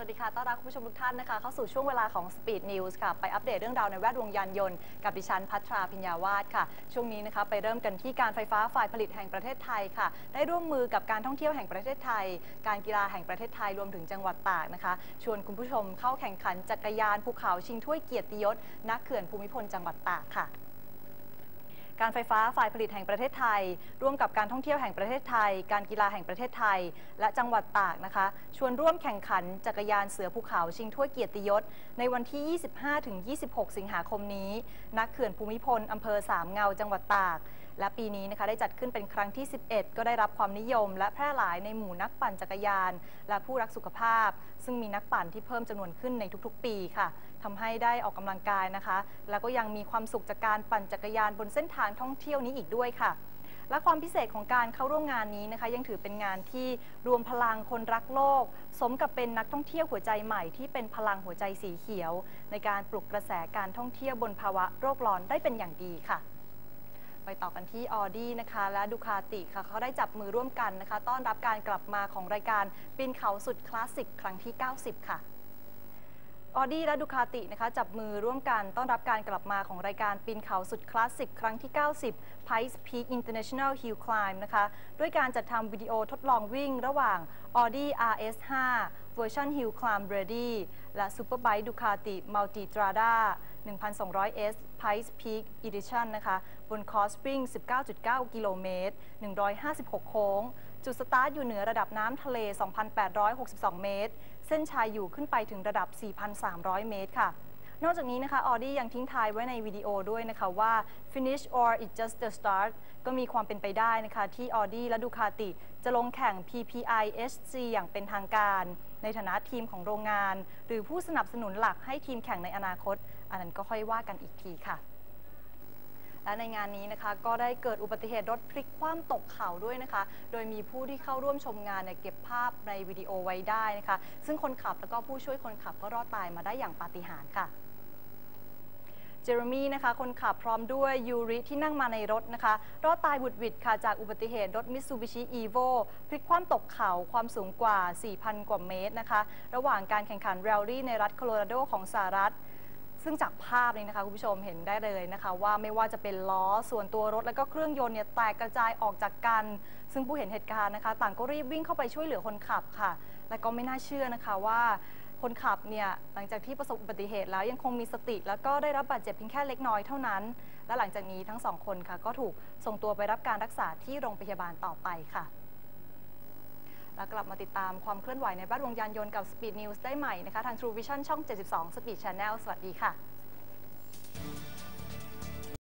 สวัสดีค่ะ ต้อนรับคุณผู้ชมทุกท่านนะคะ เข้าสู่ช่วงเวลาของ Speed News ค่ะ ไปอัปเดตเรื่องราวในแวดวงยานยนต์ กับดิฉันพัทราพิญญาวาสค่ะ ช่วงนี้นะคะไปเริ่มกันที่การไฟฟ้าฝ่ายผลิตแห่งประเทศไทยค่ะ ได้ร่วมมือกับการท่องเที่ยวแห่งประเทศไทย การกีฬาแห่งประเทศไทยรวมถึงจังหวัดตากนะคะ ชวนคุณผู้ชมเข้าแข่งขันจักรยานภูเขาชิงถ้วยเกียรติยศณเขื่อนภูมิพลจังหวัดตากค่ะ การไฟฟ้าฝ่ายผลิตแห่งประเทศไทย ร่วมกับการท่องเที่ยวแห่งประเทศไทย การกีฬาแห่งประเทศไทย และจังหวัดตากนะคะ ชวนร่วมแข่งขันจักรยานเสือภูเขาชิงถ้วยเกียรติยศ ในวันที่ 25-26 สิงหาคมนี้ณเขื่อนภูมิพลอำเภอสามเงาจังหวัดตาก และปีนี้นะคะได้จัดขึ้นเป็นครั้งที่ 11 ก็ได้รับความนิยม และแพร่หลายในหมู่นักปั่นจักรยาน และผู้รักสุขภาพ ซึ่งมีนักปั่นที่เพิ่มจำนวนขึ้นในทุกๆ ปีค่ะทำให้ได้ออกกำลังกายนะคะ แล้วก็ยังมีความสุขจากการปั่นจักรยานบนเส้นทางท่องเที่ยวนี้อีกด้วยค่ะ และความพิเศษของการเข้าร่วมงานนี้นะคะ ยังถือเป็นงานที่รวมพลังคนรักโลก สมกับเป็นนักท่องเที่ยวหัวใจใหม่ที่เป็นพลังหัวใจสีเขียว ในการปลุกกระแสการท่องเที่ยวบนภาวะโรคร้อนได้เป็นอย่างดีค่ะไปต่อกันที่ออดี้นะคะและดูคาติค่ะเขาได้จับมือร่วมกันนะคะ ต้อนรับการกลับมาของรายการปีนเขาสุดคลาสสิกครั้งที่ 90 ค่ะ ออดี้และดูคาตินะคะจับมือร่วมกันต้อนรับการกลับมาของรายการปีนเขาสุดคลาสสิกครั้งที่ 90 Pikes Peak International Hill Climb นะคะด้วยการจัดทำวิดีโอทดลองวิ่งระหว่าง Audi RS5 เวอร์ชัน Hill Climb Ready และ Superbike Ducati Multistrada 1,200S Pikes Peak Edition นะคะ บนคอร์สวิ่ง 19.9 กิโลเมตร 156 โค้ง จุดสตาร์ทอยู่เหนือระดับน้ำทะเล 2,862 เมตร เส้นชัยอยู่ขึ้นไปถึงระดับ 4,300 เมตรค่ะนอกจากนี้นะคะ ออดี้ยังทิ้งท้ายไว้ในวิดีโอด้วยนะคะว่า finish or it just the start ก็มีความเป็นไปได้นะคะ ที่ออดี้และดูคาติ จะลงแข่ง PPI SG อย่างเป็นทางการ ในฐานะทีมของโรงงาน หรือผู้สนับสนุนหลักให้ทีมแข่งในอนาคต อันนั้นก็ค่อยว่ากันอีกทีค่ะ และในงานนี้นะคะก็ได้เกิดอุบัติเหตุรถพลิกคว่ำตกเขาด้วยนะคะ โดยมีผู้ที่เข้าร่วมชมงานเนเก็บภาพในวิดีโอไว้ได้นะคะ ซึ่งคนขับแล้วก็ผู้ช่วยคนขับก็รอดตายมาได้อย่างปาฏิหาริย์ค่ะเจอร์มี่นะคะคนขับพร้อมด้วยยูริที่นั่งมาในรถนะคะรอดตายบุดหวิดค่ะจากอุบัติเหตุรถมิ t ซูบิชิอีโวพลิกคว่ำตกเขาความสูงกว่า 4,000 กว่าเมตรนะคะ ระหว่างการแข่งขันแรลลี่ในรัฐโคโลราโดของสหรัฐ ซึ่งจากภาพนี้นะคะคุณผู้ชมเห็นได้เลยนะคะ ว่าไม่ว่าจะเป็นล้อส่วนตัวรถ แล้วก็เครื่องยนต์เนี่ยแตกกระจายออกจากกัน ซึ่งผู้เห็นเหตุการณ์นะคะ ต่างก็รีบวิ่งเข้าไปช่วยเหลือคนขับค่ะ และก็ไม่น่าเชื่อนะคะว่าคนขับเนี่ยหลังจากที่ประสบอุบัติเหตุแล้วยังคงมีสติ แล้วก็ได้รับบาดเจ็บเพียงแค่เล็กน้อยเท่านั้น และหลังจากนี้ทั้งสองคนค่ะ ก็ถูกส่งตัวไปรับการรักษาที่โรงพยาบาลต่อไปค่ะ และกลับมาติดตามความเคลื่อนไหวในบ้านวงยานยนต์กับ Speed News ได้ใหม่นะคะ ทาง True Vision ช่อง 72 Speed Channel สวัสดีค่ะ